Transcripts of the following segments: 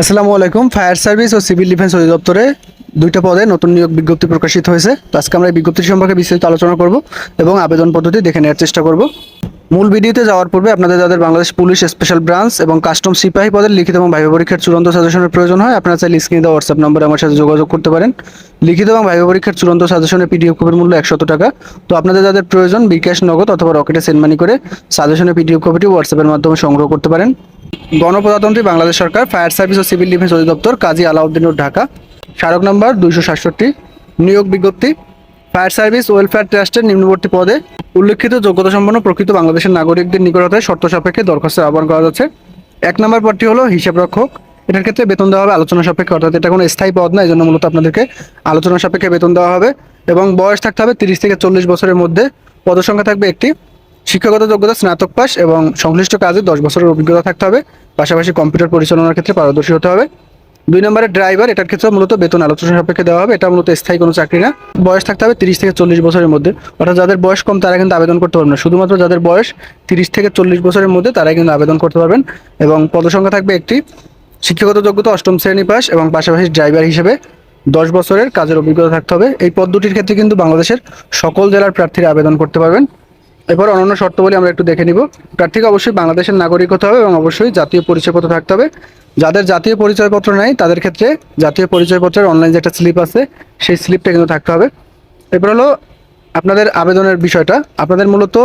আসসালামু আলাইকুম। Fire service ও সিভিল ডিফেন্স অধিদপ্তরে দুইটা পদে নতুন নিয়োগ বিজ্ঞপ্তি প্রকাশিত হয়েছে। আজকে আমরা এই বিজ্ঞপ্তি সম্পর্কে বিস্তারিত আলোচনা করব এবং আবেদন পদ্ধতি দেখে নেওয়ার চেষ্টা করব। মূল ভিডিওতে যাওয়ার পূর্বে আপনাদের যাদের বাংলাদেশ পুলিশ স্পেশাল ব্রাঞ্চ এবং কাস্টম সিপাহী পদের লিখিত এবং ভাইবা পরীক্ষার চূড়ান্ত সাজেশনের প্রয়োজন হয়, আপনারা চাইলে স্ক্রিনে দেওয়া হোয়াটসঅ্যাপ নম্বরে আমার সাথে যোগাযোগ করতে পারেন। লিখিত এবং ভাইবা পরীক্ষার চূড়ান্ত সাজেশনের পিডিএফ কপির মূল্য একশত টাকা। তো আপনাদের যাদের প্রয়োজন বিকাশ, নগদ অথবা রকেটে সেন্ড মানি করে সাজেশনের পিডিএফ কপিটি হোয়াটসঅ্যাপের মাধ্যমে সংগ্রহ করতে পারেন। গণপ্রজাতন্ত্রী বাংলাদেশ সরকার, ফায়ার সার্ভিস ও সিভিল ডিফেন্স অধিদপ্তর, কাজী আলাউদ্দিন ঢাকা। স্মারক নম্বর দুইশো সাতষট্টি, নিয়োগ বিজ্ঞপ্তি। ফায়ার সার্ভিস ওয়েলফেয়ার ট্রাস্টের নিম্নবর্তী পদে উল্লেখিত যোগ্যতা সম্পন্ন প্রকৃত বাংলাদেশের নাগরিকদের নিকটতায় শর্ত সাপেক্ষে দরখাস্ত আহ্বান করা যাচ্ছে। এক নম্বর পদটি হলো হিসাব রক্ষক। এটার ক্ষেত্রে বেতন দেওয়া হবে আলোচনা সাপেক্ষে, অর্থাৎ এটা কোনো স্থায়ী পদ না এই জন্য মূলত আপনাদেরকে আলোচনা সাপেক্ষে বেতন দেওয়া হবে। এবং বয়স থাকতে হবে তিরিশ থেকে চল্লিশ বছরের মধ্যে। পদসংখ্যা থাকবে একটি। শিক্ষাগত যোগ্যতা, স্নাতক পাস এবং সংশ্লিষ্ট কাজে দশ বছরের অভিজ্ঞতা থাকতে হবে। পাশাপাশি কম্পিউটার পরিচালনার ক্ষেত্রে পারদর্শী হতে হবে। দুই নম্বরে ড্রাইভার, এটার ক্ষেত্রে মূলত বেতন আলোচনা সাপেক্ষে দেওয়া হবে। এটা মূলত স্থায়ী কোনো চাকরি না। বয়স থাকতে হবে তিরিশ থেকে চল্লিশ বছরের মধ্যে। অর্থাৎ যাদের বয়স কম, তারা কিন্তু আবেদন করতে পারবেন না। শুধুমাত্র যাদের বয়স তিরিশ থেকে চল্লিশ বছরের মধ্যে, তারাই কিন্তু আবেদন করতে পারবেন। এবং পদসংখ্যা থাকবে একটি। শিক্ষাগত যোগ্যতা অষ্টম শ্রেণি পাস এবং পাশাপাশি ড্রাইভার হিসেবে দশ বছরের কাজের অভিজ্ঞতা থাকতে হবে। এই পদ দুটির ক্ষেত্রে কিন্তু বাংলাদেশের সকল জেলার প্রার্থীরা আবেদন করতে পারবেন। এরপর অন্যান্য শর্তাবলী আমরা একটু দেখে নিব। প্রার্থীকে অবশ্যই বাংলাদেশের নাগরিক হতে হবে এবং অবশ্যই জাতীয় পরিচয়পত্র থাকতে হবে। যাদের জাতীয় পরিচয়পত্র নাই, তাদের ক্ষেত্রে জাতীয় পরিচয়পত্রের অনলাইন যে একটা স্লিপ আছে, সেই স্লিপটা কিন্তু থাকতে হবে। এরপর হলো আপনাদের আবেদনের বিষয়টা। আপনাদের মূলত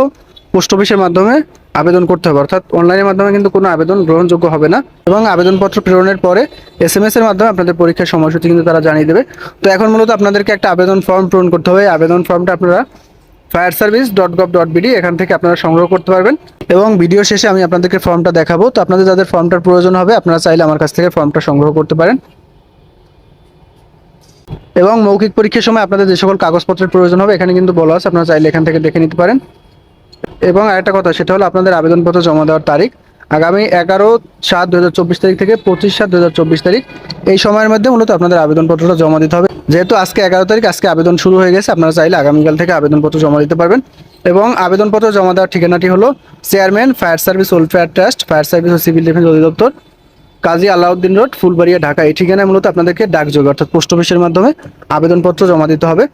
পোস্ট অফিসের মাধ্যমে আবেদন করতে হবে। অর্থাৎ অনলাইনের মাধ্যমে কিন্তু কোনো আবেদন গ্রহণযোগ্য হবে না এবং আবেদনপত্র প্রেরণের পরে এস এম এর মাধ্যমে আপনাদের পরীক্ষার সময়সূচি কিন্তু তারা জানিয়ে দেবে। তো এখন মূলত আপনাদেরকে একটা আবেদন ফর্ম পূরণ করতে হবে। আবেদন ফর্মটা আপনারা fire service dot gov dot BD এখান থেকে আপনারা সংগ্রহ করতে পারবেন। এবং ভিডিও শেষে আমি আপনাদেরকে ফর্মটা দেখাবো। তো আপনাদের যাদের ফর্মটার প্রয়োজন হবে, আপনারা চাইলে আমার কাছ থেকে ফর্মটা সংগ্রহ করতে পারেন। এবং মৌখিক পরীক্ষার সময় আপনাদের যে সকল কাগজপত্রের প্রয়োজন হবে, এখানে কিন্তু বলা আছে, আপনারা চাইলে এখান থেকে দেখে নিতে পারেন। এবং আরেকটা কথা, সেটা হলো আপনাদের আবেদনপত্র জমা দেওয়ার তারিখ। আগামী এগারো সাত দু তারিখ থেকে পঁচিশ সাত দু তারিখ, এই সময়ের মধ্যে মূলত আপনাদের আবেদনপত্রটা জমা দিতে হবে। যেহেতু আজকে এগারো তারিখ, আজকে আবেদন শুরু হয়ে গেছে, আপনারা চাইলে আগামীকাল থেকে আবেদনপত্র জমা দিতে পারবেন। এবং আবেদনপত্র জমা দেওয়ার ঠিকানাটি হলো chairman fire service welfare trust, fire service ও সিভিল ডিফেন্স অধিদপ্তর, কাজী আলাউদ্দিন রোড, ফুলবাড়িয়া, ঢাকা। এই ঠিকানায় মূলত আপনাদেরকে ডাকযোগে, অর্থাৎ পোস্ট অফিসের মাধ্যমে আবেদনপত্র জমা দিতে হবে।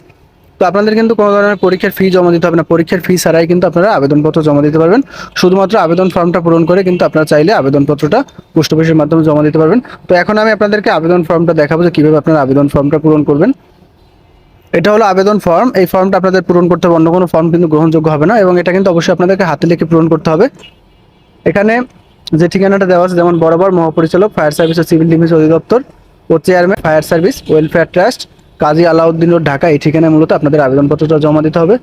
তো আপনাদের কিন্তু কোনো ধরনের পরীক্ষার ফি জমা দিতে হবে না। পরীক্ষার ফি ছাড়াই কিন্তু আপনারা আবেদনপত্র জমা দিতে পারবেন। শুধুমাত্র আবেদন ফর্মটা পূরণ করে কিন্তু আপনারা চাইলে আবেদনপত্রটা পোস্ট অফিসের মাধ্যমে জমা দিতে পারবেন। তো এখন আমি আপনাদেরকে আবেদন ফর্মটা দেখাবো যে কীভাবে আপনারা আবেদন ফর্মটা পূরণ করবেন। এটা হলো আবেদন ফর্ম। এই ফর্মটা আপনাদের পূরণ করতে হবে। অন্য কোনো ফর্ম কিন্তু গ্রহণযোগ্য হবে না এবং এটা কিন্তু অবশ্যই আপনাদেরকে হাতে লিখে পূরণ করতে হবে। এখানে যে ঠিকানাটা দেওয়া আছে, যেমন বরাবর মহাপরিচালক, ফায়ার সার্ভিস ও সিভিল ডিফেন্স অধিদপ্তর ও chairman, fire service, welfare trust Kazi Alauddin road, Dhaka, এই ঠিকানায় মূলত আপনাদের আবেদনপত্রটা জমা দিতে হবে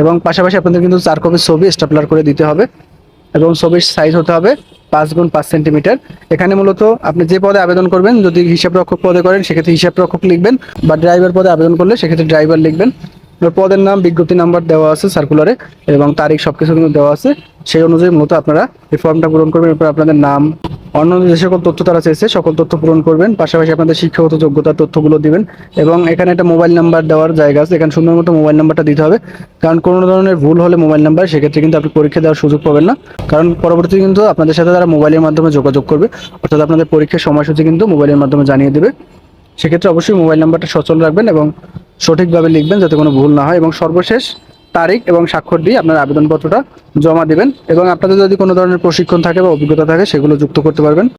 এবং পাশাপাশি আপনাদের কিন্তু চার কপি ছবি স্টাপলার করে দিতে হবে এবং ছবির সাইজ হতে হবে পাঁচ গুণ পাঁচ সেন্টিমিটার এখানে মূলত আপনি যে পদে আবেদন করবেন, যদি হিসাব রক্ষক পদে করেন, সেক্ষেত্রে হিসাব রক্ষক লিখবেন বা ড্রাইভার পদে আবেদন করলে সেক্ষেত্রে ড্রাইভার লিখবেন। পদের নাম, বিজ্ঞপ্তি নাম্বার দেওয়া আছে সার্কুলারে এবং তারিখ সব কিছু কিন্তু দেওয়া আছে। সেই অনুযায়ী মূলত আপনারা এই ফর্মটা পূরণ করবেন, এরপর আপনাদের নাম অন্য যে সকল তথ্য তারা চেয়েছে, সকল তথ্য পূরণ করবেন। পাশাপাশি আপনাদের শিক্ষাগত যোগ্যতার তথ্যগুলো দিবেন এবং এখানে একটা মোবাইল নাম্বার দেওয়ার জায়গা আছে। এখানে সুন্দর মতো মোবাইল নাম্বারটা দিতে হবে। কারণ কোনো ধরনের ভুল হলে মোবাইল নাম্বার, সেক্ষেত্রে কিন্তু আপনি পরীক্ষা দেওয়ার সুযোগ পাবেন না। কারণ পরবর্তী কিন্তু আপনাদের সাথে তারা মোবাইলের মাধ্যমে যোগাযোগ করবে। অর্থাৎ আপনাদের পরীক্ষার সময়সূচি কিন্তু মোবাইলের মাধ্যমে জানিয়ে দেবে। সেক্ষেত্রে অবশ্যই মোবাইল নাম্বারটা সচল রাখবেন এবং সঠিকভাবে লিখবেন যাতে কোনো ভুল না হয় এবং সর্বশেষ তারিখ এবং স্বাক্ষর দিয়ে আপনার আবেদনপত্রটা জমা দেবেন এবং আপনাদের যদি কোনো ধরনের প্রশিক্ষণ থাকে বা অভিজ্ঞতা থাকে, সেগুলো যুক্ত করতে পারবেন।